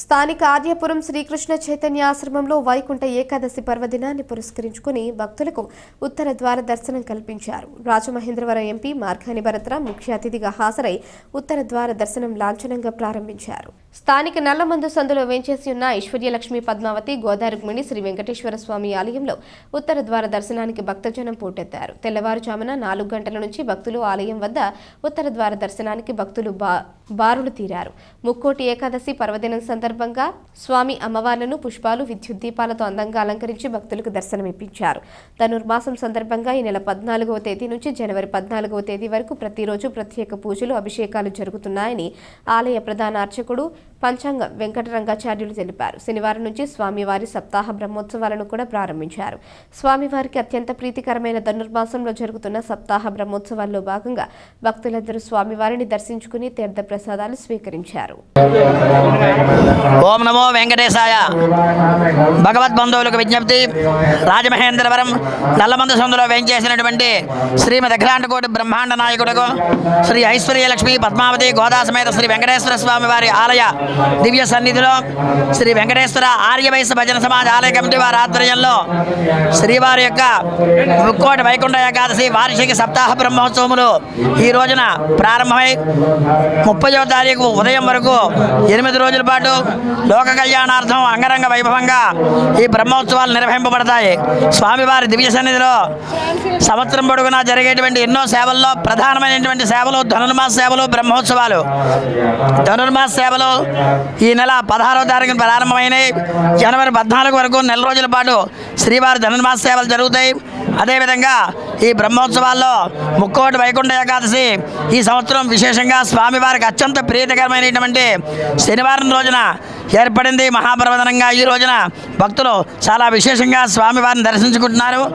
స్థానిక ఆర్యపురం శ్రీకృష్ణ చైతన్య ఆశ్రమంలో వైకుంఠ ఏకాదశి పర్వదినాన్ని పురస్కరించుకుని భక్తులకు ఉత్తర ద్వార దర్శనం కల్పించారు. రాజమహేంద్రవరం ఎంపీ మార్గాని భరత్రాం ముఖ్య అతిథిగా హాజరై ఉత్తర ద్వార దర్శనం లాంఛనంగా ప్రారంభించారు. స్థానిక నల్లమందు సందులో వేంచేసి ఉన్న ఐశ్వర్యలక్ష్మి పద్మావతి గోదారుక్మిణి శ్రీ వెంకటేశ్వర స్వామి ఆలయంలో ఉత్తర ద్వార దర్శనానికి భక్తజనం పోటెత్తారు. తెల్లవారుజామున నాలుగు గంటల నుంచి భక్తులు ఆలయం వద్ద ఉత్తర ద్వార దర్శనానికి భక్తులు బా బారులు తీరారు. ముక్కోటి ఏకాదశి పర్వదినం సందర్భంగా స్వామి అమ్మవార్లను పుష్పాలు విద్యుత్ దీపాలతో అందంగా అలంకరించి భక్తులకు దర్శనమిప్పించారు. ధనుర్మాసం సందర్భంగా ఈ నెల పద్నాలుగవ తేదీ నుంచి జనవరి పద్నాలుగవ తేదీ వరకు ప్రతిరోజు ప్రత్యేక పూజలు అభిషేకాలు జరుగుతున్నాయని ఆలయ ప్రధాన అర్చకుడు పంచాంగం వెంకటరంగాచార్యులు తెలిపారు. శనివారం నుంచి స్వామివారి సప్తాహ బ్రహ్మోత్సవాలను కూడా ప్రారంభించారు. స్వామివారికి అత్యంత ప్రీతికరమైన ధనుర్మాసంలో జరుగుతున్న సప్తాహ బ్రహ్మోత్సవాల్లో భాగంగా భక్తులందరూ స్వామివారిని దర్శించుకుని తీర్థ ప్రసాదాలు స్వీకరించారు. ఓం నమో వెంకటేశాయ. భగవద్బంధువులకు విజ్ఞప్తి. రాజమహేంద్రవరం నల్లమంద సందులో వేయించేసినటువంటి శ్రీమతి అఖిలాండకోటి బ్రహ్మాండ నాయకుడుకు శ్రీ ఐశ్వర్యలక్ష్మి పద్మావతి గోదాసమేత శ్రీ వెంకటేశ్వర స్వామి వారి ఆలయ దివ్య సన్నిధిలో శ్రీ వెంకటేశ్వర ఆర్యవైశ్య భజన సమాజ ఆలయ కమిటీ వారి ఆధ్వర్యంలో శ్రీవారి యొక్క ముక్కోటి వైకుంఠ ఏకాదశి వార్షిక సప్తాహ బ్రహ్మోత్సవములు ఈ రోజున ప్రారంభమై ముప్పయో తారీఖు ఉదయం వరకు ఎనిమిది రోజుల పాటు లోక కళ్యాణార్థం అంగరంగ వైభవంగా ఈ బ్రహ్మోత్సవాలు నిర్వహింపబడతాయి. స్వామివారి దివ్య సన్నిధిలో సంవత్సరం పొడుగునా జరిగేటువంటి ఎన్నో సేవల్లో ప్రధానమైనటువంటి సేవలు ధనుర్మాస సేవలు బ్రహ్మోత్సవాలు. ధనుర్మాస సేవలు ఈ నెల పదహారవ తారీఖున ప్రారంభమైనవి జనవరి పద్నాలుగు వరకు నెల రోజుల పాటు శ్రీవారి ధనుర్మాస సేవలు జరుగుతాయి. అదేవిధంగా ఈ బ్రహ్మోత్సవాల్లో ముక్కోటి వైకుంఠ ఏకాదశి ఈ సంవత్సరం విశేషంగా స్వామివారికి అత్యంత ప్రీతికరమైనటువంటి శనివారం రోజున ఏర్పడింది మహాపర్వదనంగా. ఈ రోజున భక్తులు చాలా విశేషంగా స్వామివారిని దర్శించుకుంటున్నారు.